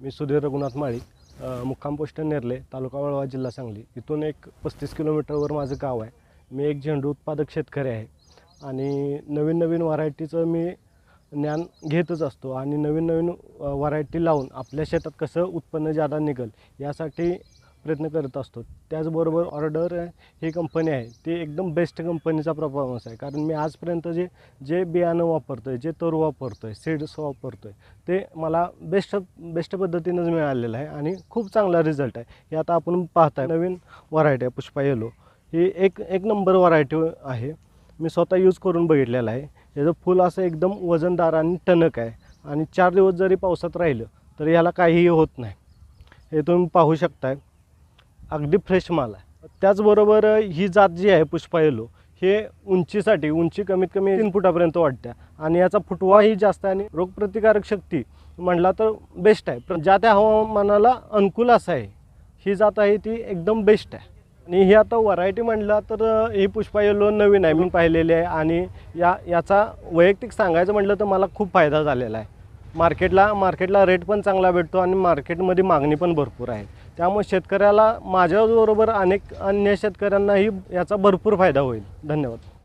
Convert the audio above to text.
मी सुधीर रघुनाथ माळी मुक्काम पोस्ट नेरले तालुका वळवा जिल्हा सांगली. इथून एक पस्तीस किलोमीटरवर माझं गाव आहे. मी एक झेंडू उत्पादक शेतकरी आहे. आणि नवीन नवीन व्हरायटीचं मी ज्ञान घेतच असतो. आणि नवीन नवीन व्हरायटी लावून आपल्या शेतात कसं उत्पन्न जादा निघेल यासाठी प्रयत्न करत असतो. त्याचबरोबर ऑर्डर ही कंपनी आहे. ती एकदम बेस्ट कंपनीचा परफॉर्मन्स आहे. कारण मी आजपर्यंत जे जे बियाणं वापरतो आहे जे तरू वापरतो आहे सीड्स वापरतो आहे ते मला बेस्ट बेस्ट पद्धतीनंच मिळालेलं आहे आणि खूप चांगला रिझल्ट आहे. हे आता आपण पाहताय. नवीन व्हरायटी आहे पुष्पा येलो ही एक एक नंबर व्हरायटी आहे. मी स्वतः यूज करून बघितलेलं आहे. याचं फुल असं एकदम वजनदार आणि टणक आहे. आणि चार दिवस जरी पावसात राहिलं तर याला काहीही होत नाही. हे तुम्ही पाहू शकताय. अगदी फ्रेश माल आहे. त्याचबरोबर ही जात जी आहे पुष्पा येलो हे उंचीसाठी उंची कमीत कमी तीन फुटापर्यंत वाढते आणि याचा फुटवाही जास्त आहे आणि रोगप्रतिकारक शक्ती म्हणला तर बेस्ट आहे. पण ज्या त्या हवामानाला अनुकूल असं आहे ही जात आहे ती एकदम बेस्ट आहे. आणि ही आता व्हरायटी म्हणला तर ही पुष्पा येलो नवीन आहे मी पाहिलेली आहे आणि या याचा वैयक्तिक सांगायचं म्हटलं तर मला खूप फायदा झालेला आहे. मार्केटला मार्केटला रेट पण चांगला भेटतो आणि मार्केटमध्ये मागणी पण भरपूर आहे. त्यामुळे शेतकऱ्याला माझ्याबरोबर अनेक अन्य शेतकऱ्यांनाही याचा भरपूर फायदा होईल. धन्यवाद.